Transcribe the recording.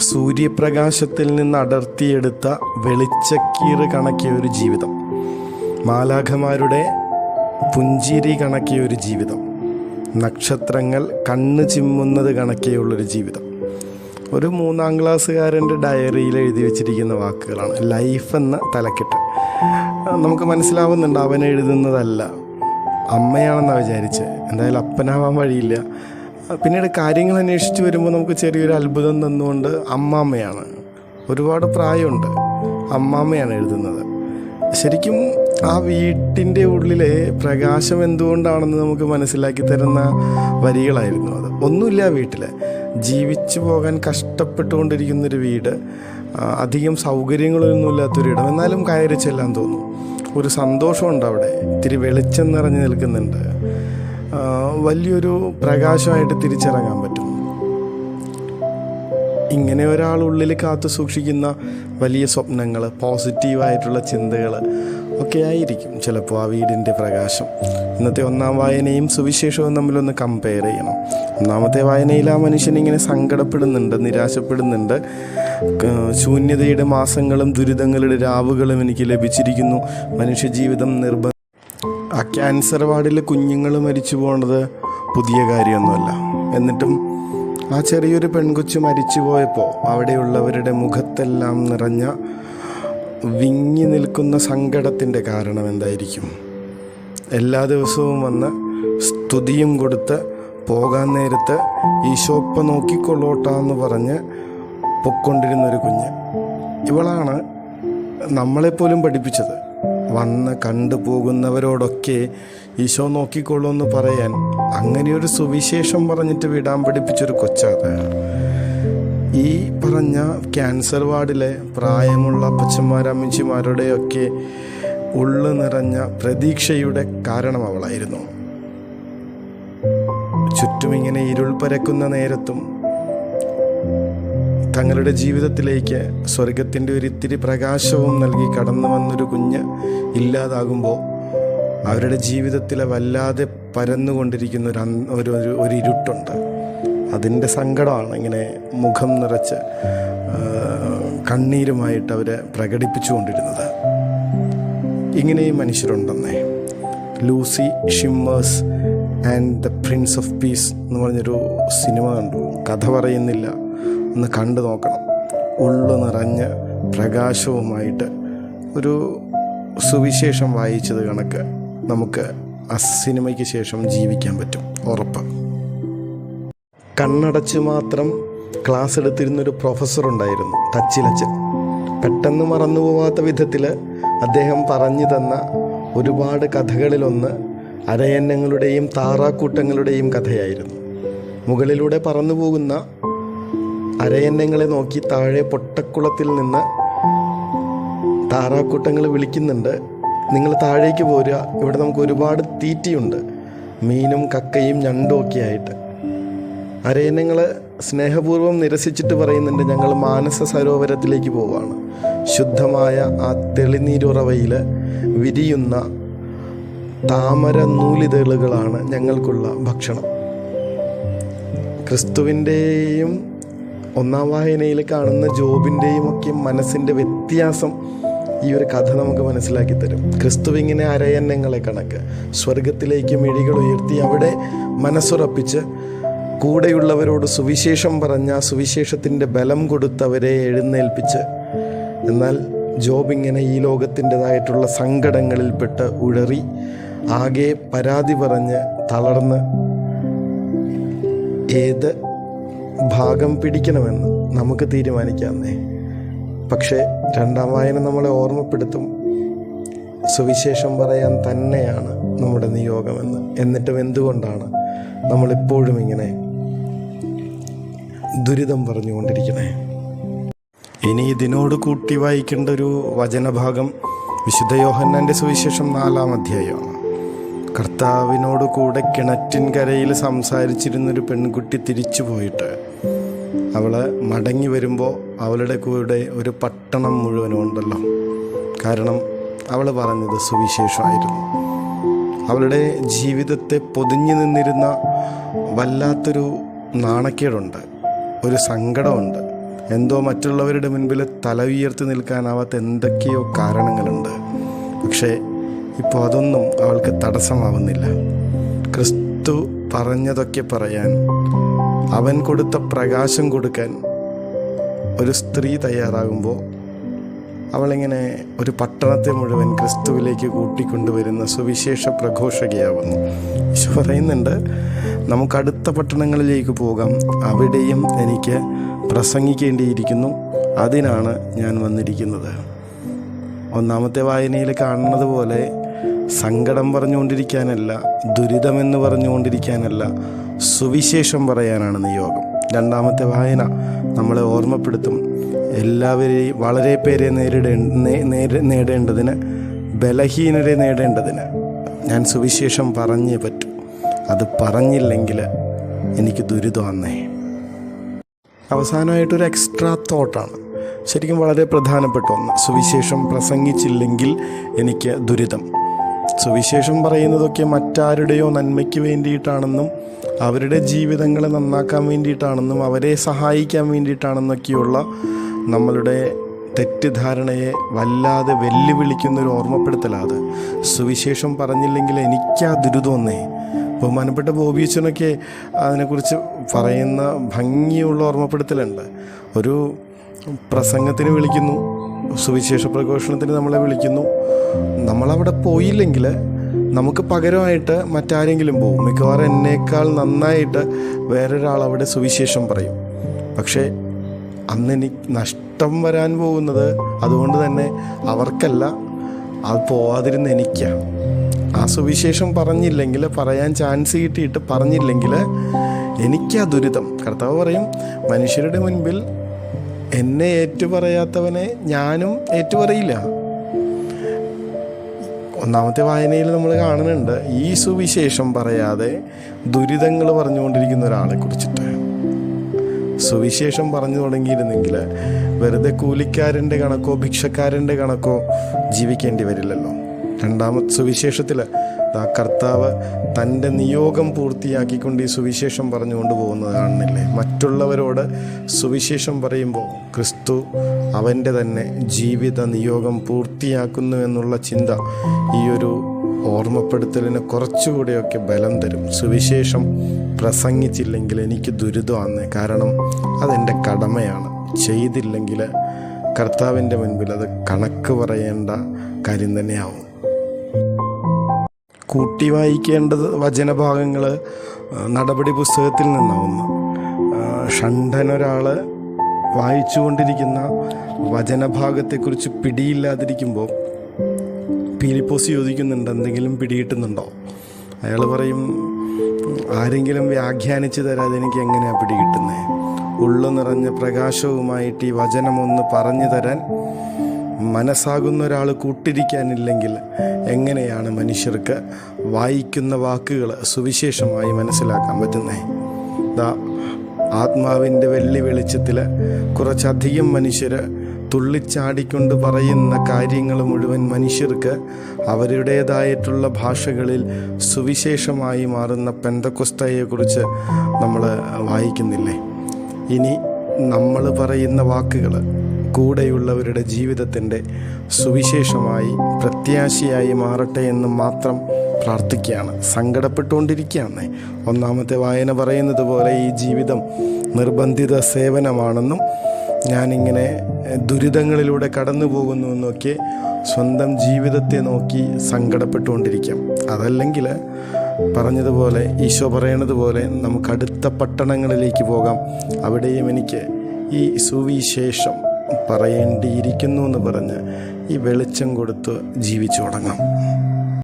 സൂര്യപ്രകാശത്തിൽ നിന്ന് അടർത്തിയെടുത്ത വെളിച്ചക്കീറ് കണക്കിയ ഒരു ജീവിതം. മാലാഖമാരുടെ പുഞ്ചിരി കണക്കിയ ഒരു ജീവിതം. നക്ഷത്രങ്ങൾ കണ്ണ് ചിമ്മുന്നത് കണക്കിയുള്ളൊരു ജീവിതം. ഒരു മൂന്നാം ക്ലാസ്സുകാരന്റെ ഡയറിയിൽ എഴുതി വെച്ചിരിക്കുന്ന വാക്കുകളാണ്. ലൈഫ് എന്ന തലക്കെട്ട്. നമുക്ക് മനസ്സിലാവുന്നുണ്ട് അവൻ എഴുതുന്നതല്ല. അമ്മയാണെന്നാണ് വിചാരിച്ചത് എന്തായാലും അപ്പനാവാൻ വഴിയില്ല. പിന്നീട് കാര്യങ്ങൾ അന്വേഷിച്ച് വരുമ്പോൾ നമുക്ക് ചെറിയൊരു അത്ഭുതം തന്നുകൊണ്ട് അമ്മാമ്മയാണ്. ഒരുപാട് പ്രായമുണ്ട്. അമ്മാമ്മയാണ് എഴുതുന്നത്. ശരിക്കും ആ വീട്ടിന്റെ ഉള്ളിലെ പ്രകാശം എന്തുകൊണ്ടാണെന്ന് നമുക്ക് മനസ്സിലാക്കി തരുന്ന വരികളായിരുന്നു അത്. ഒന്നുമില്ല വീട്ടിൽ ജീവിച്ചു പോകാൻ കഷ്ടപ്പെട്ടുകൊണ്ടിരിക്കുന്നൊരു വീട് അധികം സൗകര്യങ്ങളൊന്നും ഇല്ലാത്തൊരിടം എന്നാലും കയറി ചെല്ലാൻ തോന്നും. ഒരു സന്തോഷമുണ്ട് അവിടെ. ഇത്തിരി വെളിച്ചം നിറഞ്ഞു നിൽക്കുന്നുണ്ട്. വലിയൊരു പ്രകാശമായിട്ട് തിരിച്ചിറങ്ങാൻ പറ്റും. ഇങ്ങനെ ഒരാൾ ഉള്ളിൽ കാത്തു സൂക്ഷിക്കുന്ന വലിയ സ്വപ്നങ്ങൾ പോസിറ്റീവായിട്ടുള്ള ചിന്തകൾ ഒക്കെ ആയിരിക്കും ചിലപ്പോൾ ആ വീടിന്റെ പ്രകാശം. ഇന്നത്തെ ഒന്നാം വായനയും സുവിശേഷവും തമ്മിലൊന്ന് കമ്പയർ ചെയ്യണം. ഒന്നാമത്തെ വായനയിൽ ആ മനുഷ്യൻ ഇങ്ങനെ സങ്കടപ്പെടുന്നുണ്ട് നിരാശപ്പെടുന്നുണ്ട്. ശൂന്യതയുടെ മാസങ്ങളും ദുരിതങ്ങളുടെ രാവുകളും എനിക്ക് ലഭിച്ചിരിക്കുന്നു. മനുഷ്യജീവിതം നിർബന്ധ ആ ക്യാൻസർ വാർഡിൽ കുഞ്ഞുങ്ങൾ മരിച്ചു പോകുന്നത് പുതിയ കാര്യമൊന്നുമല്ല. എന്നിട്ടും ആ ചെറിയൊരു പെൺകൊച്ചു മരിച്ചു പോയപ്പോൾ അവിടെയുള്ളവരുടെ മുഖത്തെല്ലാം നിറഞ്ഞ വിങ്ങി നിൽക്കുന്ന സങ്കടത്തിന്റെ കാരണം എന്തായിരിക്കും? എല്ലാ ദിവസവും വന്ന് സ്തുതിയും കൊടുത്ത് പോകാൻ നേരത്ത് ഈശോപ്പ നോക്കിക്കൊള്ളോട്ടാന്ന് പറഞ്ഞ് പൊക്കൊണ്ടിരുന്നൊരു കുഞ്ഞ്. ഇവളാണ് നമ്മളെപ്പോലും പഠിപ്പിച്ചത്. വന്ന് കണ്ടു പോകുന്നവരോടൊക്കെ ഈശോ നോക്കിക്കൊള്ളൂ എന്ന് പറയാൻ അങ്ങനെയൊരു സുവിശേഷം പറഞ്ഞിട്ട് വിടാൻ പഠിപ്പിച്ചൊരു കൊച്ചാണ്. ഈ പറഞ്ഞ ക്യാൻസർ വാർഡിലെ പ്രായമുള്ള അപ്പച്ചന്മാർ അമ്മച്ചിമാരുടെയൊക്കെ ഉള്ളു നിറഞ്ഞ പ്രതീക്ഷയുടെ കാരണം അവളായിരുന്നു. ചുറ്റുമിങ്ങനെ ഇരുൾ പരക്കുന്ന നേരത്തും തങ്ങളുടെ ജീവിതത്തിലേക്ക് സ്വർഗത്തിന്റെ ഒരു ഇത്തിരി പ്രകാശവും നൽകി കടന്നു വന്നൊരു കുഞ്ഞ് ഇല്ലാതാകുമ്പോൾ അവരുടെ ജീവിതത്തിലെ വല്ലാതെ പരന്നുകൊണ്ടിരിക്കുന്ന ഒരു ഒരു ഒരു ഇരുട്ടുണ്ട്. അതിന്റെ സങ്കടമാണ് ഇങ്ങനെ മുഖം നിറച്ച് കണ്ണീരുമായിട്ട് കണ്ണീരുമായിട്ട് അവർ പ്രകടിപ്പിച്ചുകൊണ്ടിരുന്നത്. ഇങ്ങനെയും മനുഷ്യരുണ്ടെന്നേ. Lucy Shimmers and the prince of peace എന്ന് പറഞ്ഞൊരു സിനിമ കണ്ടു. കഥ പറയുന്നില്ല. ഒന്ന് കണ്ടു നോക്കണം. ഉള്ളു നിറഞ്ഞ് പ്രകാശവുമായിട്ട് ഒരു സുവിശേഷം വായിച്ചത് കണക്ക് നമുക്ക് ആ സിനിമയ്ക്ക് ശേഷം ജീവിക്കാൻ പറ്റും. ഉറപ്പ്. കണ്ണടച്ച് മാത്രം ക്ലാസ് എടുത്തിരുന്നൊരു പ്രൊഫസർ ഉണ്ടായിരുന്നു ടച്ചിലച്ചൻ. പെട്ടെന്ന് മറന്നു പോവാത്ത വിധത്തിൽ അദ്ദേഹം പറഞ്ഞു തന്ന ഒരുപാട് കഥകളിലൊന്ന് അരയന്നങ്ങളുടെയും താറാക്കൂട്ടങ്ങളുടെയും കഥയായിരുന്നു. മുകളിലൂടെ പറന്നു പോകുന്ന അരയന്നങ്ങളെ നോക്കി താഴെ പൊട്ടക്കുളത്തിൽ നിന്ന് താറാക്കൂട്ടങ്ങൾ വിളിക്കുന്നുണ്ട്. നിങ്ങൾ താഴേക്ക് പോരുക. ഇവിടെ നമുക്ക് ഒരുപാട് തീറ്റിയുണ്ട്. മീനും കക്കയും ഞണ്ടും ഒക്കെ ആയിട്ട് അരയന്നങ്ങൾ സ്നേഹപൂർവം നിരസിച്ചിട്ട് പറയുന്നുണ്ട് ഞങ്ങൾ മാനസ സരോവരത്തിലേക്ക് പോവാണ്. ശുദ്ധമായ ആ തെളിനീരുറവയിൽ വിരിയുന്ന താമര നൂലിതളുകളാണ് ഞങ്ങൾക്കുള്ള ഭക്ഷണം. ക്രിസ്തുവിന്റെയും ഒന്നാം വായനയിൽ കാണുന്ന ജോബിന്റെയും ഒക്കെ മനസ്സിന്റെ വ്യത്യാസം ഈ ഒരു കഥ നമുക്ക് മനസ്സിലാക്കി തരും. ക്രിസ്തു ഇങ്ങനെ അരയന്നങ്ങളെ കണക്ക്. സ്വർഗത്തിലേക്ക് മിഴികൾ ഉയർത്തി അവിടെ മനസ്സുറപ്പിച്ച് കൂടെയുള്ളവരോട് സുവിശേഷം പറഞ്ഞ സുവിശേഷത്തിന്റെ ബലം കൊടുത്തവരെ എഴുന്നേൽപ്പിച്ച് എന്നാൽ ജോബ് ഇങ്ങനെ ഈ ലോകത്തിന്റെതായിട്ടുള്ള സങ്കടങ്ങളിൽപ്പെട്ട് ഉഴറി ആകെ പരാതി പറഞ്ഞ് തളർന്ന് ഏത് ഭാഗം പിടിക്കണമെന്ന് നമുക്ക് തീരുമാനിക്കാമെന്നേ. പക്ഷേ രണ്ടാം വായന നമ്മളെ ഓർമ്മപ്പെടുത്തും. സുവിശേഷം പറയാൻ തന്നെയാണ് നമ്മുടെ നിയോഗമെന്ന്. എന്നിട്ടും എന്തുകൊണ്ടാണ് നമ്മളിപ്പോഴും ഇങ്ങനെ ദുരിതം പറഞ്ഞുകൊണ്ടിരിക്കണേ? ഇനി ഇതിനോട് കൂട്ടി വായിക്കേണ്ട ഒരു വചനഭാഗം വിശുദ്ധ യോഹന്നാന്റെ സുവിശേഷം നാലാം അധ്യായമാണ്. കർത്താവിനോട് കൂടെ കിണറ്റിൻകരയിൽ സംസാരിച്ചിരുന്നൊരു പെൺകുട്ടി തിരിച്ചു പോയിട്ട് അവൾ മടങ്ങി വരുമ്പോൾ അവളുടെ കൂടെ ഒരു പട്ടണം മുഴുവനും ഉണ്ടല്ലോ. കാരണം അവൾ പറഞ്ഞത് സുവിശേഷമായിരുന്നു. അവളുടെ ജീവിതത്തെ പൊതിഞ്ഞു നിന്നിരുന്ന വല്ലാത്തൊരു നാണക്കേടുണ്ട് ഒരു സങ്കടമുണ്ട്. എന്തോ മറ്റുള്ളവരുടെ മുൻപിൽ തല ഉയർത്തി നിൽക്കാനാവാത്ത എന്തൊക്കെയോ കാരണങ്ങളുണ്ട്. പക്ഷേ ഇപ്പോൾ അതൊന്നും അവൾക്ക് തടസ്സമാവുന്നില്ല. ക്രിസ്തു പറഞ്ഞതൊക്കെ പറയാൻ അവൻ കൊടുത്ത പ്രകാശം കൊടുക്കാൻ ഒരു സ്ത്രീ തയ്യാറാകുമ്പോൾ അവളിങ്ങനെ ഒരു പട്ടണത്തെ മുഴുവൻ ക്രിസ്തുവിലേക്ക് കൂട്ടിക്കൊണ്ടുവരുന്ന സുവിശേഷ പ്രഘോഷകയാവുന്നു. ഈശോ പറയുന്നുണ്ട് നമുക്ക് അടുത്ത പട്ടണങ്ങളിലേക്ക് പോകാം. അവിടെയും എനിക്ക് പ്രസംഗിക്കേണ്ടിയിരിക്കുന്നു. അതിനാണ് ഞാൻ വന്നിരിക്കുന്നത്. ഒന്നാമത്തെ വായനയിൽ കാണുന്നത് പോലെ സങ്കടം പറഞ്ഞുകൊണ്ടിരിക്കാനല്ല ദുരിതമെന്ന് പറഞ്ഞുകൊണ്ടിരിക്കാനല്ല സുവിശേഷം പറയാനാണ് നിയോഗം രണ്ടാമത്തെ വായന നമ്മളെ ഓർമ്മപ്പെടുത്തും. എല്ലാവരെയും വളരെ പേരെ നേരിടേ നേടേണ്ടതിന് ബലഹീനരെ നേടേണ്ടതിന് ഞാൻ സുവിശേഷം പറഞ്ഞേ പറ്റൂ. അത് പറഞ്ഞില്ലെങ്കിൽ എനിക്ക് ദുരിതമാന്നേ. അവസാനമായിട്ടൊരു എക്സ്ട്രാ തോട്ടാണ് ശരിക്കും വളരെ പ്രധാനപ്പെട്ട ഒന്ന്. സുവിശേഷം പ്രസംഗിച്ചില്ലെങ്കിൽ എനിക്ക് ദുരിതം. സുവിശേഷം പറയുന്നതൊക്കെ മറ്റാരുടെയോ നന്മയ്ക്ക് വേണ്ടിയിട്ടാണെന്നും അവരുടെ ജീവിതങ്ങളെ നന്നാക്കാൻ വേണ്ടിയിട്ടാണെന്നും അവരെ സഹായിക്കാൻ വേണ്ടിയിട്ടാണെന്നൊക്കെയുള്ള നമ്മളുടെ തെറ്റിദ്ധാരണയെ വല്ലാതെ വെല്ലുവിളിക്കുന്ന ഒരു ഓർമ്മപ്പെടുത്തലാത് സുവിശേഷം പറഞ്ഞില്ലെങ്കിൽ എനിക്കാ ദുരിതമൊന്നേ ബഹുമാനപ്പെട്ട ബോബീച്ചനൊക്കെ അതിനെക്കുറിച്ച് പറയുന്ന ഭംഗിയുള്ള ഓർമ്മപ്പെടുത്തലുണ്ട്. ഒരു പ്രസംഗത്തിന് വിളിക്കുന്നു. സുവിശേഷ പ്രഘോഷണത്തിന് നമ്മളെ വിളിക്കുന്നു. നമ്മളവിടെ പോയില്ലെങ്കിൽ നമുക്ക് പകരമായിട്ട് മറ്റാരെങ്കിലും പോകും. മിക്കവാറും എന്നേക്കാൾ നന്നായിട്ട് വേറൊരാൾ അവിടെ സുവിശേഷം പറയും. പക്ഷേ അന്ന് എനിക്ക് നഷ്ടം വരാൻ പോകുന്നത് അതുകൊണ്ട് തന്നെ അവർക്കല്ല അത് പോവാതിരുന്ന എനിക്കാണ് ആ സുവിശേഷം പറഞ്ഞില്ലെങ്കിൽ പറയാൻ ചാൻസ് കിട്ടിയിട്ട് പറഞ്ഞില്ലെങ്കിൽ എനിക്കാ ദുരിതം. കർത്താവ് പറയും മനുഷ്യരുടെ മുൻപിൽ എന്നെ ഏറ്റുപറയാത്തവനെ ഞാനും ഏറ്റുപറയില്ല. ഒന്നാമത്തെ വായനയിൽ നമ്മൾ കാണുന്നുണ്ട് ഈ സുവിശേഷം പറയാതെ ദുരിതങ്ങൾ പറഞ്ഞുകൊണ്ടിരിക്കുന്ന ഒരാളെ കുറിച്ചിട്ട്. സുവിശേഷം പറഞ്ഞു തുടങ്ങിയിരുന്നെങ്കിൽ വെറുതെ കൂലിക്കാരന്റെ കണക്കോ ഭിക്ഷക്കാരന്റെ കണക്കോ ജീവിക്കേണ്ടി വരില്ലല്ലോ. രണ്ടാമത്തെ സുവിശേഷത്തിൽ ആ കർത്താവ് തന്റെ നിയോഗം പൂർത്തിയാക്കിക്കൊണ്ട് ഈ സുവിശേഷം പറഞ്ഞുകൊണ്ട് പോകുന്നത് മറ്റുള്ളവരോട് സുവിശേഷം പറയുമ്പോൾ ക്രിസ്തു അവന്റെ തന്നെ ജീവിത നിയോഗം പൂർത്തിയാക്കുന്നു എന്നുള്ള ചിന്ത ഈ ഒരു ഓർമ്മപ്പെടുത്തലിന് കുറച്ചുകൂടെയൊക്കെ ബലം തരും. സുവിശേഷം പ്രസംഗിച്ചില്ലെങ്കിൽ എനിക്ക് ദുരിതമാണ് കാരണം അതെന്റെ കടമയാണ്. ചെയ്തില്ലെങ്കിൽ കർത്താവിന്റെ മുൻപിൽ അത് കണക്ക് പറയേണ്ട കാര്യം തന്നെയാവും. കൂട്ടി വായിക്കേണ്ടത് വചനഭാഗങ്ങൾ നടപടി പുസ്തകത്തിൽ നിന്നാവുന്നു. ഷണ്ഠനൊരാൾ വായിച്ചുകൊണ്ടിരിക്കുന്ന വചനഭാഗത്തെക്കുറിച്ച് പിടിയില്ലാതിരിക്കുമ്പോൾ പീലിപ്പോസ് ചോദിക്കുന്നുണ്ട് എന്തെങ്കിലും പിടികിട്ടുന്നുണ്ടോ? അയാൾ പറയും ആരെങ്കിലും വ്യാഖ്യാനിച്ച് തരാതെ എനിക്ക് എങ്ങനെയാണ് പിടികിട്ടുന്നത് ഉള്ളു നിറഞ്ഞ പ്രകാശവുമായിട്ട് ഈ വചനമൊന്ന് പറഞ്ഞു തരാൻ മനസ്സാകുന്ന ഒരാൾ കൂട്ടിരിക്കാനില്ലെങ്കിൽ എങ്ങനെയാണ് മനുഷ്യർക്ക് വായിക്കുന്ന വാക്കുകൾ സുവിശേഷമായി മനസ്സിലാക്കാൻ പറ്റുന്നത് ദാ ആത്മാവിന്റെ വെള്ളി വെളിച്ചത്തിൽ കുറച്ചധികം മനുഷ്യർ തുള്ളിച്ചാടിക്കൊണ്ട് പറയുന്ന കാര്യങ്ങൾ മുഴുവൻ മനുഷ്യർക്ക് അവരുടേതായിട്ടുള്ള ഭാഷകളിൽ സുവിശേഷമായി മാറുന്ന പെന്തക്കുസ്തയെക്കുറിച്ച് നമ്മൾ വായിക്കുന്നില്ലേ? ഇനി നമ്മൾ പറയുന്ന വാക്കുകൾ കൂടെയുള്ളവരുടെ ജീവിതത്തിന്റെ സുവിശേഷമായി പ്രത്യാശയായി മാറട്ടെ എന്ന് മാത്രം പ്രാർത്ഥിക്കുകയാണ്. സങ്കടപ്പെട്ടുകൊണ്ടിരിക്കുകയാണ്. ഒന്നാമത്തെ വായന പറയുന്നത് പോലെ ഈ ജീവിതം നിർബന്ധിത സേവനമാണെന്നും ഞാനിങ്ങനെ ദുരിതങ്ങളിലൂടെ കടന്നു പോകുന്നു എന്നൊക്കെ സ്വന്തം ജീവിതത്തെ നോക്കി സങ്കടപ്പെട്ടുകൊണ്ടിരിക്കാം. അതല്ലെങ്കിൽ പറഞ്ഞതുപോലെ ഈശോ പറയണത് പോലെ നമുക്ക് അടുത്ത പട്ടണങ്ങളിലേക്ക് പോകാം. അവിടെയും എനിക്ക് ഈ സുവിശേഷം പറയേണ്ടിയിരിക്കുന്നു എന്ന് പറഞ്ഞ് ഈ വെളിച്ചം കൊടുത്ത് ജീവിച്ചു തുടങ്ങാം